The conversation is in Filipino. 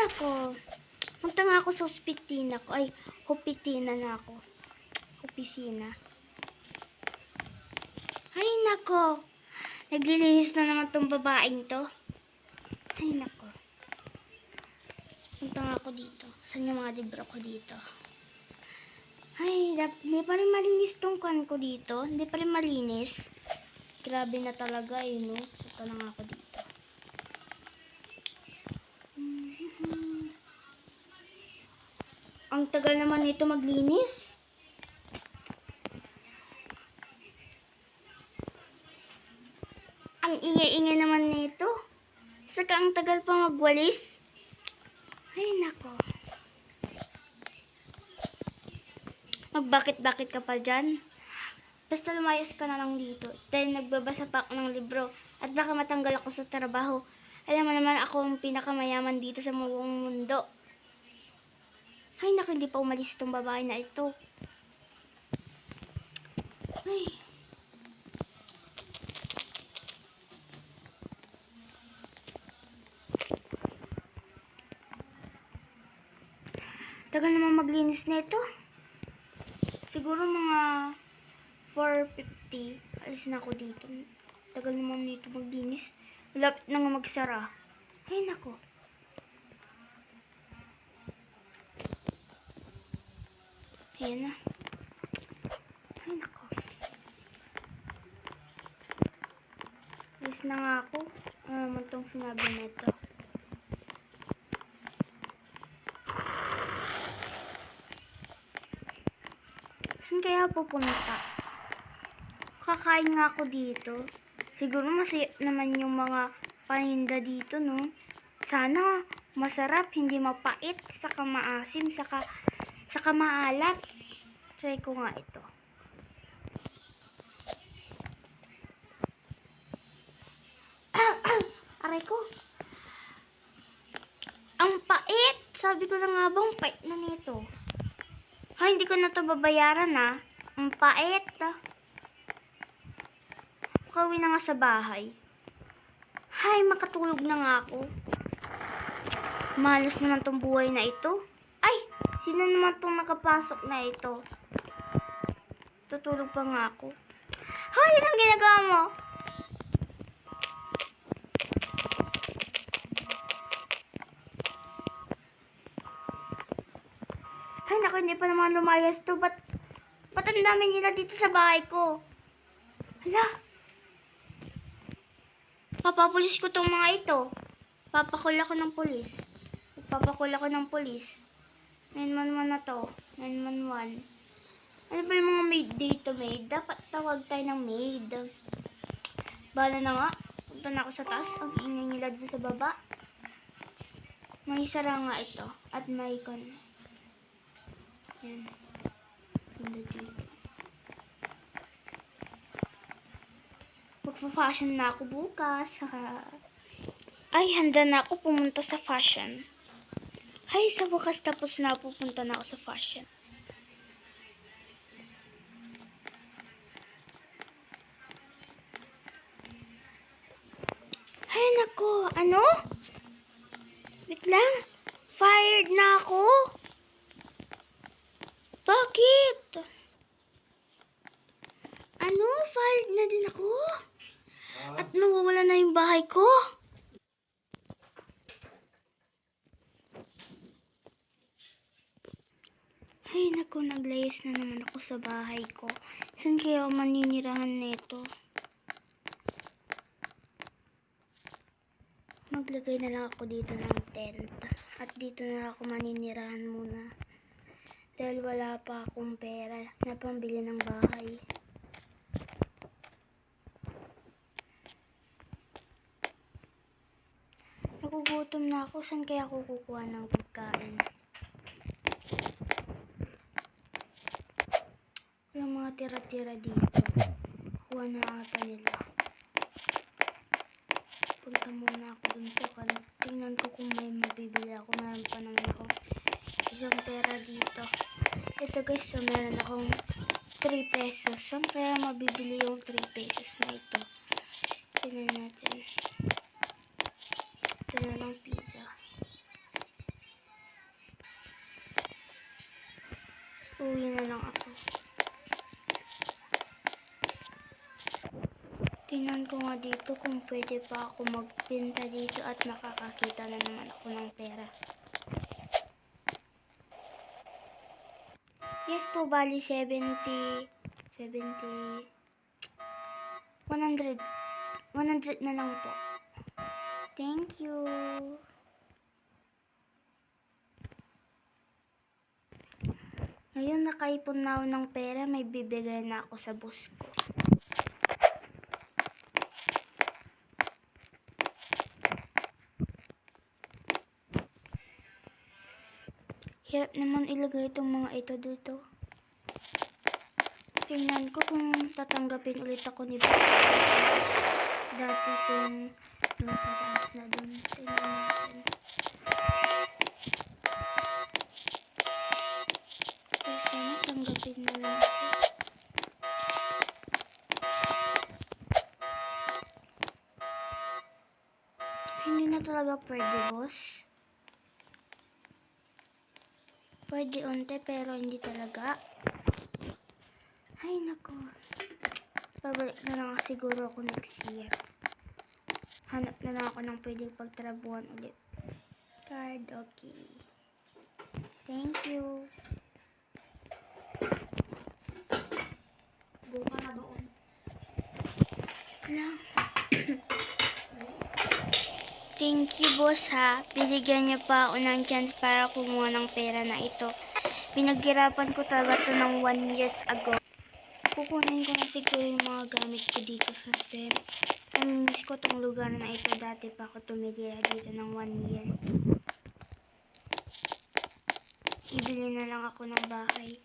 nako. Punta nga ako sa ospitina ko. Ay, hospitina na ako. Opisina. Ay, nako. Naglilinis na naman tong babaeng to. Ay, nako. Punta nga ako dito. Saan yung mga libro ko dito? Ay, hindi pa rin malinis tong kan ko dito. Hindi pa rin malinis. Grabe na talaga eh, no? Punta na nga ako dito. Tagal naman nito maglinis. Ang ingay-ingay naman nito. Saka ang tagal pa magwalis. Ay, nako. Magbakit-bakit ka pa dyan. Basta lumayas ka na lang dito. Dahil nagbabasa pa ako ng libro. At baka matanggal ako sa trabaho. Alam mo naman ako ang pinakamayaman dito sa buong mundo. Ay, naku, hindi pa umalis itong babae na ito. Ay. Tagal naman maglinis na ito. Siguro mga 4.50. Alis na ako dito. Tagal naman nito maglinis. Malapit na nga magsara. Ay, nako. Ayan na. Ay, nako. Alis na nga ako. Ano naman tong sinabi na ito? Saan kaya pupunta? Kakain nga ako dito. Siguro masaya naman yung mga paninda dito, no? Sana masarap, hindi mapait, saka maasim, saka, saka maalat. Try ko nga ito. Aray ko. Ang pait! Sabi ko na nga bang pait na nito. Ha, hindi ko na to babayaran ah. Ang pait ah. Pauwi na nga sa bahay. Hay, makatulog na nga ako. Malas naman tong buhay na ito. Ay, sino naman tong nakapasok na ito? Tutulog pa nga ako. Hay, anong ginagawa mo? Ay, naku, hindi pa naman lumayas to. Ba't, ba't ang dami nila dito sa bahay ko? Hala. Papapulis ko tong mga ito. Papakul ako ng pulis. Papakul ako ng pulis. 911 na to. 911. Ano ba yung mga maid dito, maid? Dapat tawag tayo ng maid. Bala na nga. Punta na ako sa taas. Ang ingay nila dito sa baba. May sara nga ito. At may kon. Yan. Ganda dito. Magpa-fashion na ako bukas. Ay, handa na ako pumunta sa fashion. Ay, sa wakas tapos na pupunta na ako sa fashion. Ay, nako. Ano? Wait lang. Fired na ako. Bakit? Ano? Fired na din ako? At mawawala na yung bahay ko? Ay, naku, naglayas na naman ako sa bahay ko. Saan kaya maninirahan nito? Maglagay na lang ako dito ng tent. At dito na ako maninirahan muna. Dahil wala pa akong pera na pambili ng bahay. Nagugutom na ako. Saan kaya ako kukuha ng pagkain? Yung mga tira-tira dito. Kuha na ata nila. Punta muna ako dun sa kan. Tingnan ko kung may mabibili ako. Meron pa naman ako isang pera dito. Ito guys, so meron akong 3 pesos. Saan kaya mabibili yung 3 pesos na Tingnan ko nga dito kung pwede pa ako magpinta dito at makakakita na naman ako ng pera. Yes po, bali 70, 70, 100, 100 na lang po. Thank you. Ngayon nakaipon na ako ng pera, may bibigay na ako sa boss ko. Hirap naman ilagay itong mga ito dito. Tingnan ko kung tatanggapin ulit ako ni boss. Dati kung dun sa taas na dun. Tingnan natin. Pero sana na lang ako. Hindi na talaga pwede, boss. Pwede unti pero hindi talaga. Ay, nako. Pabalik na lang siguro ako next year. Hanap na lang ako ng pwedeng pagtrabuhan ulit. Card, okay. Thank you. Go ka na doon. lang. Thank you, boss, ha. Binigyan niyo pa ako ng chance para kumuha ng pera na ito. Pinaghirapan ko talaga to ng one years ago. Kukunin ko na siguro yung mga gamit ko dito sa SEM. Namimiss ko tong lugar na ito. Dati pa ako tumitira dito ng one year. Ibili na lang ako ng bahay.